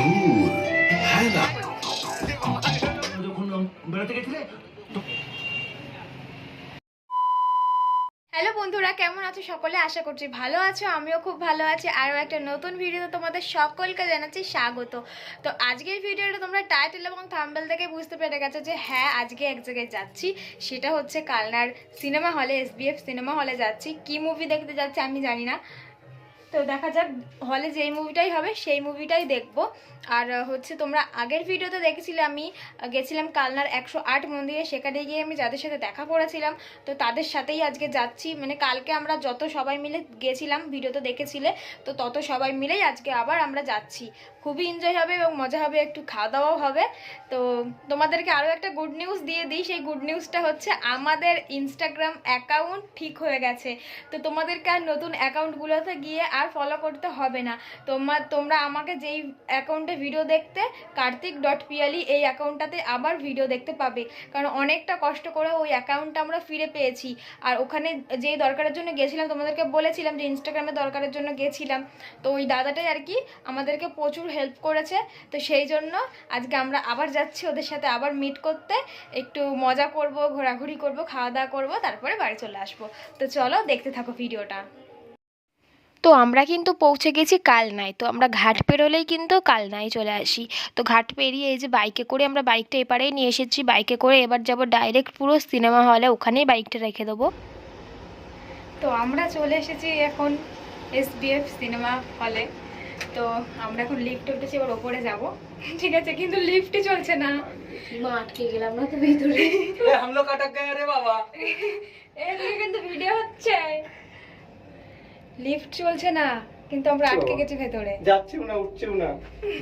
ধুর হ্যাঁ হ্যালো বন্ধুরা, কেমন আছো সকলে? আশা করছি ভালো আছো, আমিও খুব ভালো আছি। আরও একটা নতুন ভিডিওতে তোমাদের সকলকে জানাচ্ছি স্বাগত। তো আজকের ভিডিওটা তোমরা টাইটেল এবং থাম্বেল থেকে বুঝতে পেরে গেছো যে হ্যাঁ আজকে এক জায়গায় যাচ্ছি। সেটা হচ্ছে কালনার সিনেমা হলে এসবিএফ সিনেমা হলে যাচ্ছি। কি মুভি দেখতে যাচ্ছি আমি জানি না। তো দেখা যাক, হলে যেই মুভিটাই হবে, সেই মুভিটাই দেখব। আর হচ্ছে তোমরা আগের ভিডিওতে দেখেছিলে, আমি গেছিলাম কালনার একশো আট মন্দিরে, সেখানে গিয়ে আমি যাদের সাথে দেখা করেছিলাম, তো তাদের সাথেই আজকে যাচ্ছি। মানে কালকে আমরা যত সবাই মিলে গেছিলাম ভিডিওতে দেখেছিলে, তো তত সবাই মিলেই আজকে আবার আমরা যাচ্ছি। খুবই এনজয় হবে এবং মজা হবে, একটু খাওয়া দাওয়াও হবে। তো তোমাদেরকে আরও একটা গুড নিউজ দিয়ে দিই। সেই গুড নিউজটা হচ্ছে আমাদের ইনস্টাগ্রাম অ্যাকাউন্ট ঠিক হয়ে গেছে। তো তোমাদেরকে আর নতুন অ্যাকাউন্টগুলোতে গিয়ে আর ফলো করতে হবে না। তোমার তোমরা আমাকে যেই অ্যাকাউন্টে ভিডিও দেখতে কার্তিক ডট পিয়ালি এই অ্যাকাউন্টটাতে আবার ভিডিও দেখতে পাবে। কারণ অনেকটা কষ্ট করে ওই অ্যাকাউন্টটা আমরা ফিরে পেয়েছি। আর ওখানে যেই দরকারের জন্য গেছিলাম, তোমাদেরকে বলেছিলাম যে ইনস্টাগ্রামে দরকারের জন্য গেছিলাম। তো ওই দাদাটাই আর কি আমাদেরকে প্রচুর হেল্প করেছে। তো সেই জন্য আজকে আমরা আবার যাচ্ছি ওদের সাথে আবার মিট করতে। একটু মজা করব, ঘোরাঘুরি করব, খাওয়া দাওয়া করব, তারপরে বাড়ি চলে আসব। তো চলো দেখতে থাকো ভিডিওটা। তো আমরা কিন্তু পৌঁছে গেছি কালনায়। তো আমরা ঘাট পেরোলেই কিন্তু কালনায় চলে আসি। তো ঘাট পেরিয়ে এই যে বাইকে করে আমরা বাইকটা এপারেই নিয়ে এসেছি। বাইকে করে এবার যাব ডাইরেক্ট পুরো সিনেমা হলে ওখানেই বাইকটা রেখে দেবো। তো আমরা চলে এসেছি এখন এসবিএফ সিনেমা হলে তো আমরা এখন লিফটে উঠেছি এবার ওপরে যাব ঠিক আছে কিন্তু লিফটই চলছে না মা আটকে গেলাম না তো ভিতরে हम लोग अटक गए रे बाबा এদিকে কিন্তু ভিডিও হচ্ছে লিফট চলছে না কিন্তু আমরা আটকে গেছি ভেতরে যাচ্ছিও না উঠছেও না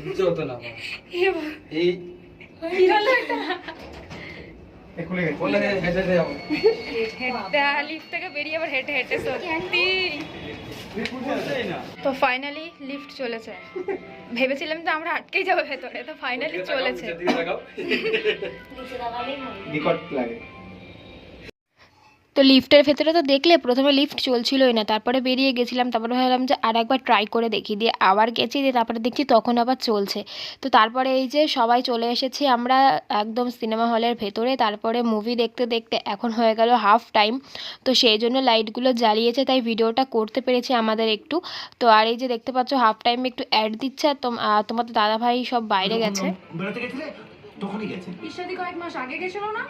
বুঝতে হতো না এ বাবা, এই কি হলো এটা? লিফট থেকে বেরিয়ে আবার হেঁটে হেঁটে সত্যি। তো ফাইনালি লিফট চলেছে। ভেবেছিলাম তো আমরা আটকেই যাব ভেতরে তো ফাইনালি চলেছে। নিচে নিকট লাগে। তো লিফটের ভেতরে তো দেখলে প্রথমে লিফট চলছিলই না তারপরে বেরিয়ে গেছিলাম তারপরে ভাবলাম যে আর একবার ট্রাই করে দেখি দিয়ে আবার গেছি দিয়ে তারপরে দেখছি তখন আবার চলছে। তো তারপরে এই যে সবাই চলে এসেছি আমরা একদম সিনেমা হলের ভেতরে তারপরে মুভি দেখতে দেখতে এখন হয়ে গেল হাফ টাইম তো সেই জন্য লাইটগুলো জ্বালিয়েছে তাই ভিডিওটা করতে পেরেছি আমাদের একটু। তো আর এই যে দেখতে পাচ্ছ হাফ টাইমে একটু অ্যাড দিচ্ছে আর তোমাদের দাদাভাই সব বাইরে গেছে। তখনই গেছে। ঈশ্বরদি কয়েক মাস আগে গেছিল না?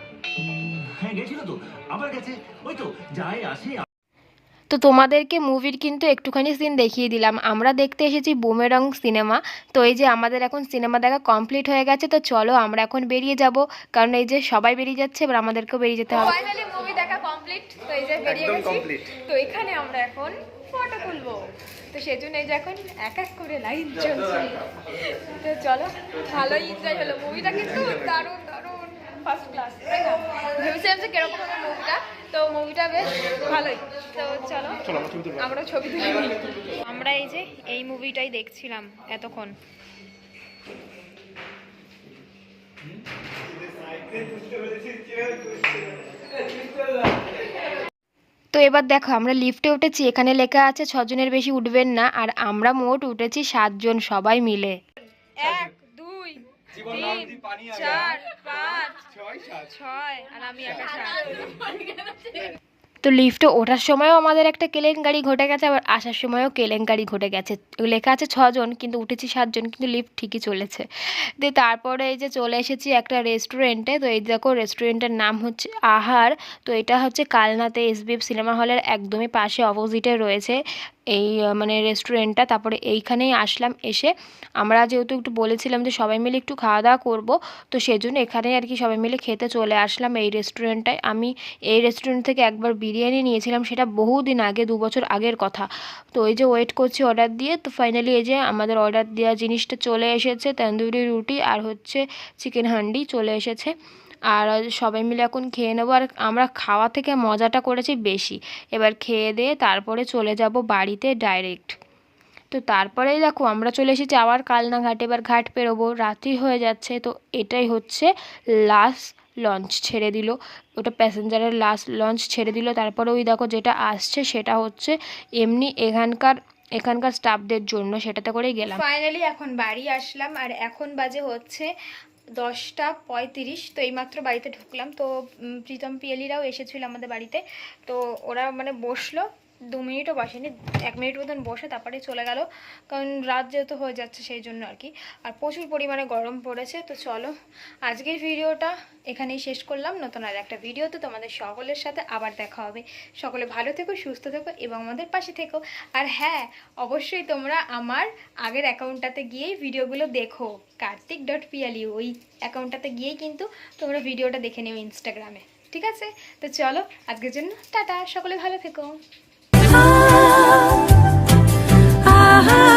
হ্যাঁ গেছিল তো। আবার গেছে। ওই তো যায় আসে। তো তোমাদেরকে মুভির কিন্তু একটুখানি সিন দেখিয়ে দিলাম। আমরা দেখতে এসেছি বুমেরং সিনেমা তো এই যে আমাদের এখন সিনেমা দেখা কমপ্লিট হয়ে গেছে তো চলো আমরা এখন বেরিয়ে যাব। কারণ এই যে সবাই বেরিয়ে যাচ্ছে এবার আমাদেরকেও বেরিয়ে যেতে হবে। ফাইনালি মুভি দেখা কমপ্লিট তো এই যে বেরিয়ে গেছি। তো এখানে আমরা এখন ফটো তুলবো। তো সেজন্য এই যে এখন এক এক করে লাইন চলছে। তো চলো ভালোই এনজয় হলো। মুভিটা কিন্তু দারুণ দারুণ। ফার্স্ট ক্লাস তাই না ভেবেছিলাম যে কীরকম হবে মুভিটা তো মুভিটা বেশ ভালোই। তো চলো আমরা ছবি তুলে। আমরা এই যে এই মুভিটাই দেখছিলাম এতক্ষণ। তো এবার দেখো আমরা লিফটে উঠেছি এখানে লেখা আছে ছজনের বেশি উঠবেন না। আর আমরা মোট উঠেছি সাতজন সবাই মিলে। এক দুই তিন চার পাঁচ ছয় আর আমি একা সাত। তো লিফটে ওঠার সময়ও আমাদের একটা কেলেঙ্কারি ঘটে গেছে, আবার আসার সময়ও কেলেঙ্কারি ঘটে গেছে। লেখা আছে ছজন, কিন্তু উঠেছি সাতজন, কিন্তু লিফট ঠিকই চলেছে। দিয়ে তারপরে এই যে চলে এসেছি একটা রেস্টুরেন্টে, তো এই দেখো রেস্টুরেন্টের নাম হচ্ছে আহার, তো এটা হচ্ছে কালনাতে এসবিএফ সিনেমা হলের একদমই পাশে অপোজিটে রয়েছে এই মানে রেস্টুরেন্টটা। তারপরে এইখানেই আসলাম এসে। আমরা যেহেতু একটু বলেছিলাম যে সবাই মিলে একটু খাওয়া দাওয়া করব, তো সেজন্য এখানেই আর কি সবাই মিলে খেতে চলে আসলাম এই রেস্টুরেন্টটায়। আমি এই রেস্টুরেন্ট থেকে একবার বিরিয়ানি নিয়েছিলাম, সেটা বহুদিন আগে, দু বছর আগের কথা। তো এই যে ওয়েট করছি অর্ডার দিয়ে, তো ফাইনালি এই যে আমাদের অর্ডার দেওয়া জিনিসটা চলে এসেছে, তন্দুরি রুটি আর হচ্ছে চিকেন হান্ডি চলে এসেছে। আর সবাই মিলে এখন খেয়ে নেব। আর আমরা খাওয়া থেকে মজাটা করেছি বেশি। এবার খেয়ে দিয়ে তারপরে চলে যাব বাড়িতে ডাইরেক্ট তো তারপরেই দেখো, আমরা চলে এসেছি আবার কালনা ঘাট এবার ঘাট পেরোবো, রাত্রি হয়ে যাচ্ছে। তো এটাই হচ্ছে লাস্ট লঞ্চ ছেড়ে দিল। ওটা প্যাসেঞ্জারের লাস্ট লঞ্চ ছেড়ে দিল। তারপরে ওই দেখো যেটা আসছে সেটা হচ্ছে এমনি এখানকার এখানকার স্টাফদের জন্য সেটাতে করেই গেলাম। ফাইনালি এখন বাড়ি আসলাম আর এখন বাজে হচ্ছে দশটা পঁয়ত্রিশ। তো এইমাত্র বাড়িতে ঢুকলাম। তো প্রীতম পিয়ালিরাও এসেছিল আমাদের বাড়িতে। তো ওরা মানে বসল। দু মিনিটও বসেনি, এক মিনিট মতন বসে তারপরে চলে গেল। কারণ রাত যেহেতু হয়ে যাচ্ছে সেই জন্য আর কি। আর প্রচুর পরিমাণে গরম পড়েছে, তো চলো আজকের ভিডিওটা এখানেই শেষ করলাম। নতুন আর একটা ভিডিওতে তোমাদের সকলের সাথে আবার দেখা হবে। সকলে ভালো থেকো, সুস্থ থেকো এবং আমাদের পাশে থেকো। আর হ্যাঁ অবশ্যই তোমরা আমার আগের অ্যাকাউন্টটাতে গিয়েই ভিডিওগুলো দেখো। কার্তিক ডট পিয়ালি ওই অ্যাকাউন্টটাতে গিয়েই কিন্তু তোমরা ভিডিওটা দেখে নিও ইনস্টাগ্রামে ঠিক আছে? তো চলো, আজকের জন্য টাটা। সকলে ভালো থেকো। Ah, ah,